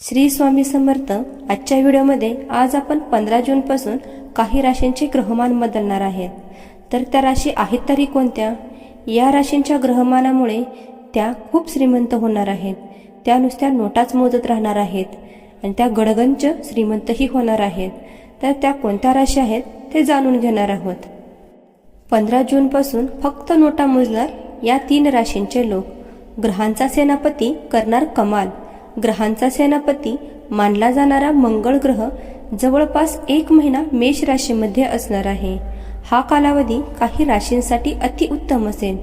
श्री स्वामी समर्थ आजच्या व्हिडिओमध्ये आज आपण पंधरा जूनपासून काही राशींचे ग्रहमान बदलणार आहेत. तर त्या राशी आहेत तरी कोणत्या? या राशींच्या ग्रहमानामुळे त्या खूप श्रीमंत होणार आहेत. त्या नुसत्या नोटाच मोजत राहणार आहेत. आणि त्या गडगंच श्रीमंतही होणार आहेत. तर त्या कोणत्या राशी आहेत ते जाणून घेणार आहोत. पंधरा जूनपासून फक्त नोटा मोजणार या तीन राशींचे लोक. ग्रहांचा सेनापती करणार कमाल. ग्रहांचा सेनापती मानला जाणारा मंगळ ग्रह जवळपास एक महिना मेष राशीमध्ये असणार आहे. हा कालावधी काही राशींसाठी अतिउत्तम असेल.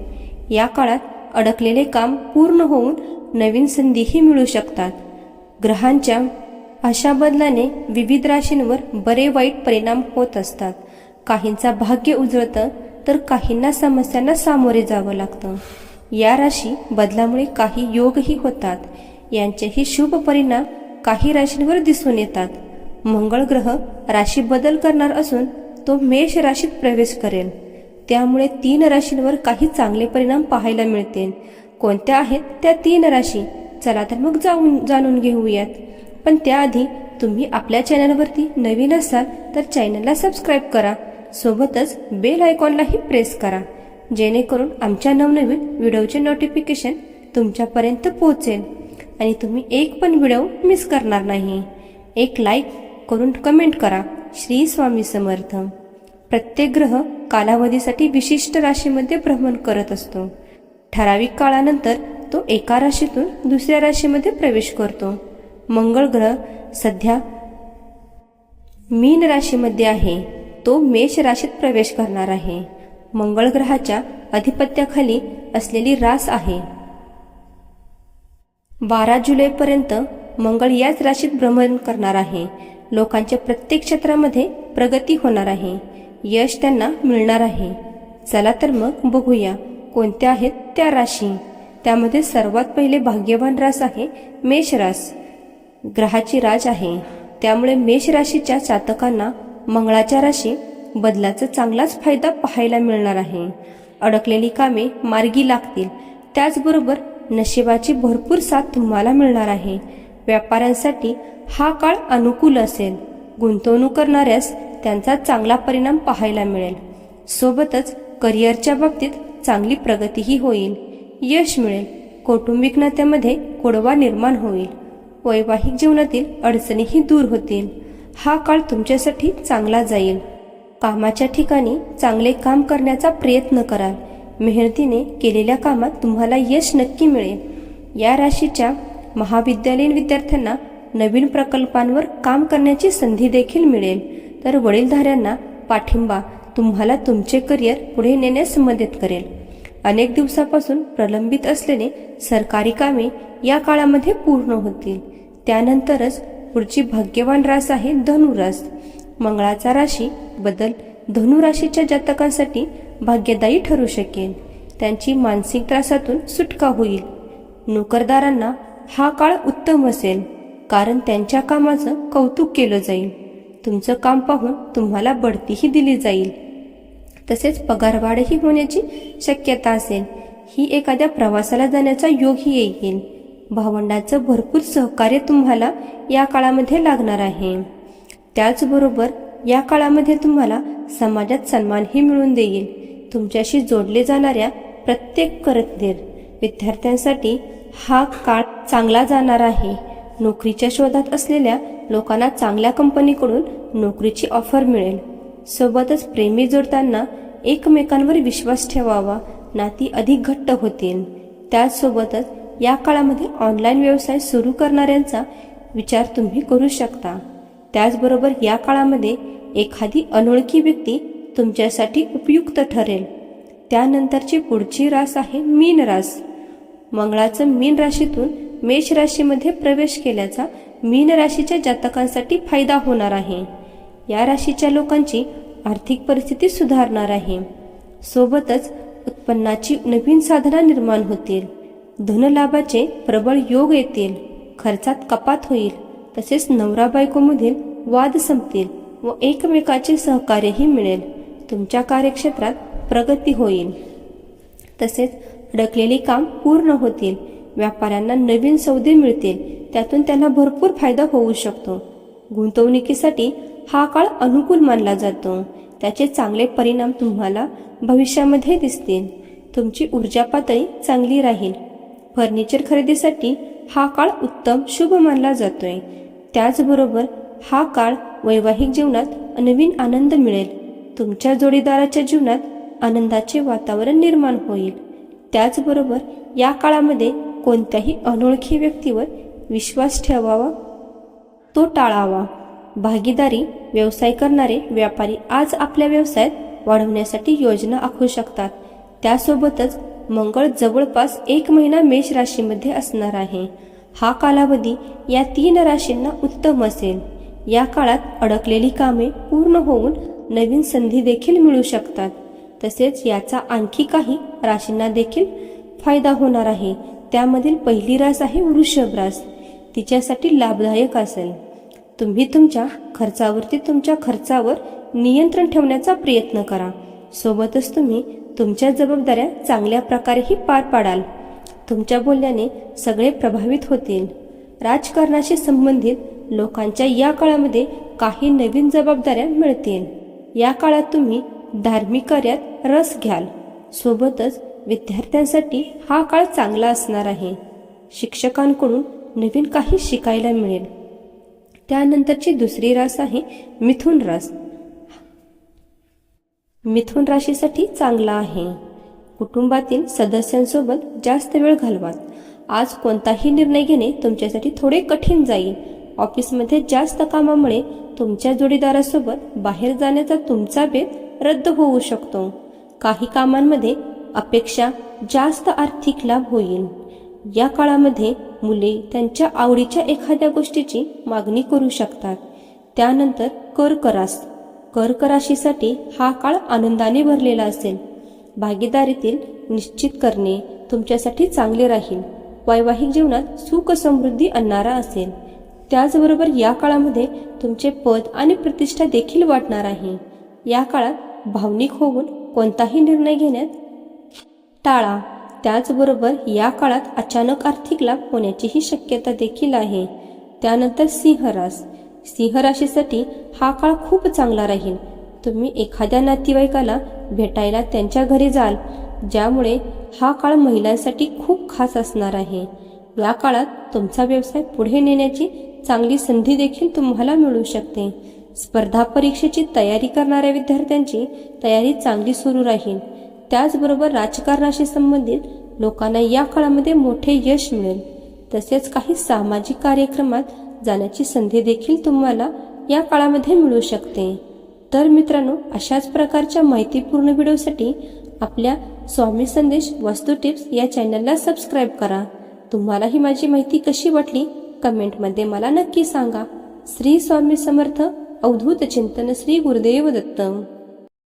या काळात अडकलेले काम पूर्ण होऊन नवीन संधीही मिळू शकतात. ग्रहांच्या अशा बदलाने विविध राशींवर बरे वाईट परिणाम होत असतात. काहींचा भाग्य उजळतं तर काहींना समस्यांना सामोरे जावं लागतं. या राशी बदलामुळे काही योगही होतात. यांचेही शुभ परिणाम काही राशींवर दिसून येतात. मंगळ ग्रह राशी बदल करणार असून तो मेष राशीत प्रवेश करेल. त्यामुळे तीन राशींवर काही चांगले परिणाम पाहायला मिळतील. कोणत्या आहेत? त्या तीन राशी. चला तर मग जाऊन जाणून घेऊयात. पण त्याआधी तुम्ही आपल्या चॅनलवरती नवीन असाल तर चॅनलला सबस्क्राईब करा. सोबतच बेल आयकॉनलाही प्रेस करा. जेणेकरून आमच्या नवनवीन व्हिडिओचे नोटिफिकेशन तुमच्यापर्यंत पोहोचेल. आणि तुम्ही एक पण व्हिडिओ मिस करणार नाही. एक लाईक करून कमेंट करा. श्री स्वामी समर्थ. प्रत्येक ग्रह कालावधीसाठी विशिष्ट राशीमध्ये भ्रमण करत असतो. ठराविक काळानंतर तो एका राशीतून दुसऱ्या राशीमध्ये प्रवेश करतो. मंगळ ग्रह सध्या मीन राशीमध्ये आहे. तो मेष राशीत प्रवेश करणार आहे. मंगळ ग्रहाच्या अधिपत्याखाली असलेली रास आहे. बारा जुलैपर्यंत मंगळ याच राशीत भ्रमण करणार आहे. लोकांच्या प्रत्येक क्षेत्रामध्ये प्रगती होणार आहे. यश त्यांना मिळणार आहे. चला तर मग बघूया कोणत्या आहेत त्या राशी. त्यामध्ये सर्वात पहिले भाग्यवान रास आहे मेष रास. ग्रहाची राज आहे. त्यामुळे मेष राशीच्या चातकांना मंगळाच्या राशी बदलाचा चांगलाच फायदा पाहायला मिळणार आहे. अडकलेली कामे मार्गी लागतील. त्याचबरोबर नशिबाची भरपूर साथ तुम्हाला मिळणार आहे. व्यापाऱ्यांसाठी हा काळ अनुकूल असेल. गुंतवणूक करणाऱ्यास त्यांचा चांगला परिणाम पाहायला मिळेल. सोबतच करिअरच्या बाबतीत चांगली प्रगतीही होईल. यश मिळेल. कौटुंबिक नात्यामध्ये कोडवा निर्माण होईल. वैवाहिक जीवनातील अडचणीही दूर होतील. हा काळ तुमच्यासाठी चांगला जाईल. कामाच्या ठिकाणी चांगले काम करण्याचा प्रयत्न कराल. मेहनतीने केलेल्या कामात तुम्हाला यश नक्की मिळेल. या राशीच्या महाविद्यालयीन विद्यार्थ्यांना नवीन प्रकल्पांवर काम करण्याची संधी देखील मिळेल. तर वडीलधाऱ्यांना पाठिंबा तुम्हाला तुमचे करिअर पुढे नेण्यास मदत करेल. अनेक दिवसापासून प्रलंबित असलेले सरकारी कामे या काळामध्ये पूर्ण होतील. त्यानंतरच पुढची भाग्यवान रास आहे धनुरास. मंगळाचा राशी बदल धनुराशीच्या जातकांसाठी भाग्यदायी ठरू शकेल त्यांची मानसिक त्रासातून सुटका होईल. नोकरदारांना हा काळ उत्तम असेल कारण त्यांच्या कामाचं कौतुक केलं जाईल. तुमचं काम पाहून तुम्हाला बढतीही दिली जाईल. तसेच पगारवाढही होण्याची शक्यता असेल. ही एखाद्या प्रवासाला जाण्याचा योगही येईल. भावंडाचं भरपूर सहकार्य तुम्हाला या काळामध्ये लागणार आहे. त्याचबरोबर या काळामध्ये तुम्हाला समाजात सन्मानही मिळून देईल. तुमच्याशी जोडले जाणाऱ्या प्रत्येक करतदेर विद्यार्थ्यांसाठी हा काळ चांगला जाणार आहे. नोकरीच्या शोधात असलेल्या लोकांना चांगल्या कंपनीकडून नोकरीची ऑफर मिळेल. सोबतच प्रेमी जोडताना एकमेकांवर विश्वास ठेवावा नाती अधिक घट्ट होतील. त्याचसोबतच या काळामध्ये ऑनलाईन व्यवसाय सुरू करणाऱ्यांचा विचार तुम्ही करू शकता. त्याचबरोबर या काळामध्ये एखादी अनोळखी व्यक्ती तुमच्यासाठी उपयुक्त ठरेल. त्यानंतरची पुढची रास आहे मीन रास. मंगळाचं मीन राशीतून मेष राशीमध्ये प्रवेश केल्याचा मीन राशीच्या जातकांसाठी फायदा होणार आहे. या राशीच्या लोकांची आर्थिक परिस्थिती सुधारणार आहे. सोबतच उत्पन्नाची नवीन साधना निर्माण होतील. धनलाभाचे प्रबळ योग येतील. खर्चात कपात होईल. तसेच नवरा बायकोमधील वाद संपतील व एकमेकाचे सहकार्यही मिळेल. तुमच्या कार्यक्षेत्रात प्रगती होईल. तसेच अडकलेली काम पूर्ण होतील. व्यापाऱ्यांना नवीन सौदे मिळतील. त्यातून त्यांना भरपूर फायदा होऊ शकतो. गुंतवणुकीसाठी हा काळ अनुकूल मानला जातो. त्याचे चांगले परिणाम तुम्हाला भविष्यामध्ये दिसतील. तुमची ऊर्जा पातळी चांगली राहील. फर्निचर खरेदीसाठी हा काळ उत्तम शुभ मानला जातोय. त्याचबरोबर हा काळ वैवाहिक जीवनात नवीन आनंद मिळेल. तुमच्या जोडीदाराच्या जीवनात आनंदाचे वातावरण निर्माण होईल. त्याचबरोबर या काळामध्ये कोणत्याही अनोळखी व्यक्तीवर विश्वास ठेवावा. तो टाळावा. भागीदारी व्यवसाय करणारे व्यापारी आज आपल्या व्यवसायात वाढवण्यासाठी योजना आखू शकतात. त्यासोबतच मंगळ जवळपास एक महिना मेष राशीमध्ये असणार आहे. हा कालावधी या तीन राशींना उत्तम असेल. या काळात अडकलेली कामे पूर्ण होऊन नवीन संधी देखील मिळू शकतात. तसेच याचा आणखी काही राशींना देखील फायदा होणार आहे. त्यामधील पहिली रास आहे वृषभ रास. तिच्यासाठी लाभदायक असेल. तुम्ही तुमच्या खर्चावरती तुमच्या खर्चावर नियंत्रण ठेवण्याचा प्रयत्न करा. सोबतच तुम्ही तुमच्या जबाबदाऱ्या चांगल्या प्रकारेही पार पाडाल. तुमच्या बोलण्याने सगळे प्रभावित होतील. राजकारणाशी संबंधित लोकांच्या या काळामध्ये काही नवीन जबाबदाऱ्या मिळतील. या काळात तुम्ही धार्मिक कार्यात रस घ्याल. सोबतच विद्यार्थ्यांसाठी हा काळ चांगला असणार आहे. शिक्षकांकडून नवीन काही शिकायला मिळेल. त्यानंतरची दुसरी रास आहे मिथुन रास. मिथुन राशीसाठी चांगला आहे. कुटुंबातील सदस्यांसोबत जास्त वेळ घालवा आज कोणताही निर्णय घेणे तुमच्यासाठी थोडे कठीण जाईल. ऑफिसमध्ये जास्त कामामुळे तुमच्या जोडीदारासोबत बाहेर जाण्याचा तुमचा बेत रद्द होऊ शकतो. काही कामांमध्ये अपेक्षा जास्त आर्थिक लाभ होईल. या काळामध्ये मुले त्यांच्या आवडीच्या एखाद्या गोष्टीची मागणी करू शकतात. त्यानंतर कर करास. कर्क हा काळ आनंदाने भरलेला असेल. भागीदारीतील निश्चित करणे तुमच्यासाठी चांगले राहील. वैवाहिक जीवनात सुख समृद्धी आणणारा असेल. त्याचबरोबर या काळामध्ये तुमचे पद आणि प्रतिष्ठा देखील वाटणार आहे. या काळात भावनिक होऊन कोणताही निर्णय घेण्यात टाळा. त्याचबरोबर या काळात अचानक आर्थिक लाभ होण्याचीही शक्यता देखील आहे. त्यानंतर सिंहरास सिंहराशीसाठी हा काळ खूप चांगला राहील. तुम्ही एखाद्या नातेवाईकाला भेटायला त्यांच्या घरी जाल ज्यामुळे हा काळ महिलांसाठी खूप खास असणार आहे. या काळात तुमचा व्यवसाय पुढे नेण्याची चांगली संधी देखील तुम्हाला मिळू शकते. स्पर्धा परीक्षेची तयारी करणाऱ्या विद्यार्थ्यांची तयारी चांगली सुरू राहील. त्याचबरोबर राजकारणाशी संबंधित लोकांना या काळामध्ये मोठे यश मिळेल. तसेच काही सामाजिक कार्यक्रमात जाण्याची संधी देखील तुम्हाला या काळामध्ये मिळू शकते. तर मित्रांनो अशाच प्रकारच्या माहितीपूर्ण व्हिडिओसाठी आपल्या स्वामी संदेश वस्तू टिप्स या चॅनलला सबस्क्राईब करा. तुम्हाला ही माझी माहिती कशी वाटली कमेंटमध्ये मला नक्की सांगा. श्री स्वामी समर्थ अवधूत चिंतन श्री गुरुदेव दत्त